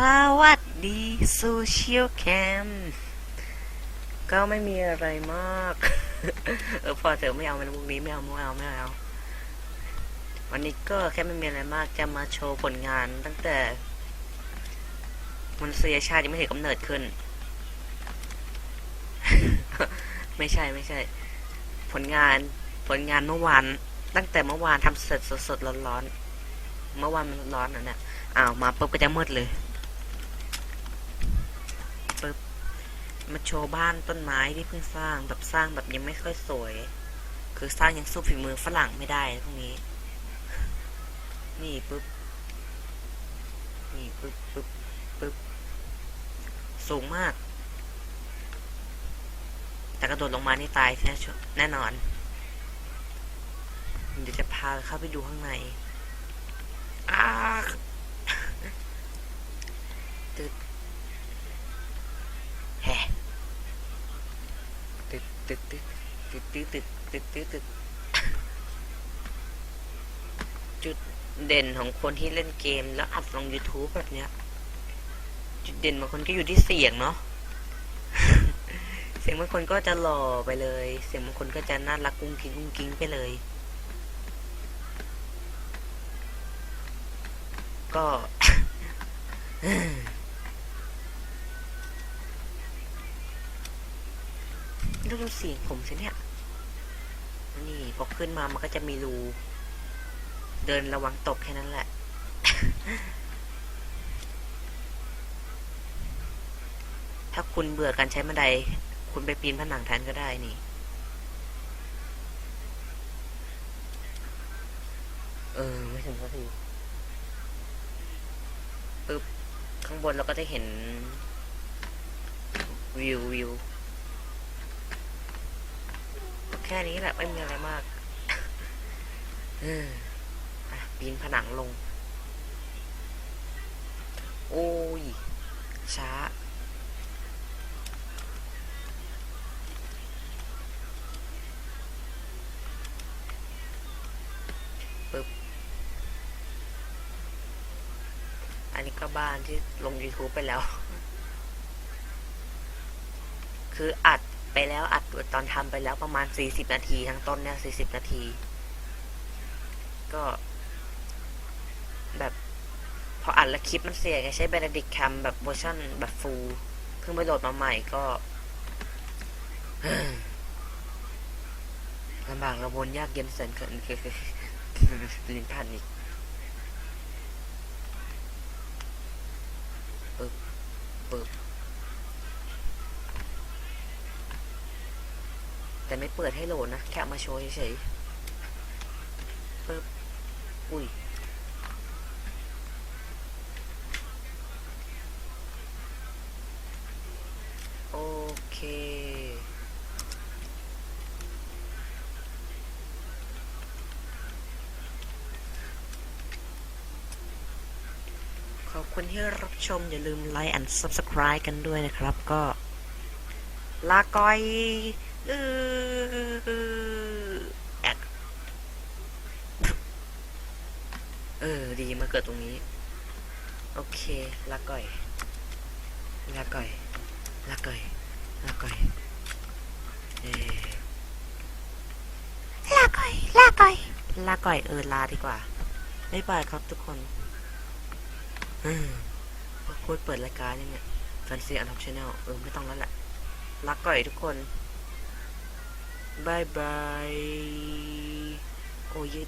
สวัสดีโซเชียลแคมก็ไม่มีอะไรมาก เออพอเถอะไม่เอามันพวกนี้ไม่เอาไม่เอาไม่เอา วันนี้ก็แค่ไม่มีอะไรมากจะมาโชว์ผลงานตั้งแต่มนุษยชาติยังไม่ถือกำเนิดขึ้น ไม่ใช่ไม่ใช่ ผลงานผลงานเมื่อวานตั้งแต่เมื่อวานทำเสร็จสดๆร้อนๆเมื่อวานมันร้อนอะเนี่ยอ้าวมาปุ๊บก็จะมืดเลยปุ๊บ มาโชว์บ้านต้นไม้ที่เพิ่งสร้างแบบสร้างแบบยังไม่ค่อยสวย คือสร้างยังสู้ฝีมือฝรั่งไม่ได้พวกนี้ นี่ปุ๊บ นี่ปุ๊บปุ๊บปุ๊บ สูงมาก แต่กระโดดลงมานี่ตายแน่ชัแน่นอน เดี๋ยวจะพาเข้าไปดูข้างในอ้าตึดแฮะ ตึดตึดตึดตึดตึดตึดตึดตึดตึดจุดเด่นของคนที่เล่นเกมแล้วอัดลง YouTube แบบเนี้ย จุดเด่นบางคนก็อยู่ที่เสียงเนาะเสียงบางคนก็จะหล่อไปเลย เสียงบางคนก็จะน่ารักกุ้งกิ้งกุ้งกิ้งไปเลย ก็ ดูดูเสียงผมสิเนี่ย นี่พอขึ้นมามันก็จะมีรู เดินระวังตกแค่นั้นแหละ ถ้าคุณเบื่อการใช้บันได คุณไปปีนผนังแทนก็ได้นี่ เออ ไม่ถึงสักทีปึ๊บ ข้างบนเราก็จะเห็นวิววิว แค่นี้แหละไม่มีอะไรมากอปีนผนังลง โอ้ย ช้าปุบอันนี้ก็บ้านที่ลง YouTube ไปแล้ว คืออัด ไปแล้วอัดตอนทำไปแล้วประมาณ 40 นาทีทั้งต้นเนี่ย40 นาที ก็ แบบ พออัดแล้วคลิปมันเสียไงใช้ Benedict Cam แบบเวอร์ชันแบบฟูลเพิ่งไปโหลดมาใหม่ก็ลำบากระวนยากเย็นแสนเกินคือลิ้นพันอีก ปึ๊บ แต่ไม่เปิดให้โหลดนะ แค่มาโชว์เฉยๆปึ๊บอุ้ยโอเค ขอบคุณที่รับชม อย่าลืมไลค์ and subscribe กันด้วยนะครับ ก็ ลาก่อย เออแอกเออ ดีมาเกิดตรงนี้ โอเคลาก่อยลาก่อยลาก่อยลาก่อยเออลาก่อยลาก่อยลาก่อยเออลาดีกว่าบ๊ายบายครับทุกคนอืมพอโค้ดเปิดรายการยังเนี่ยแฟนซีอันท็อปชแนลเออไม่ต้องแล้วแหละรักก่อยทุกคน Bye-bye. Oh, you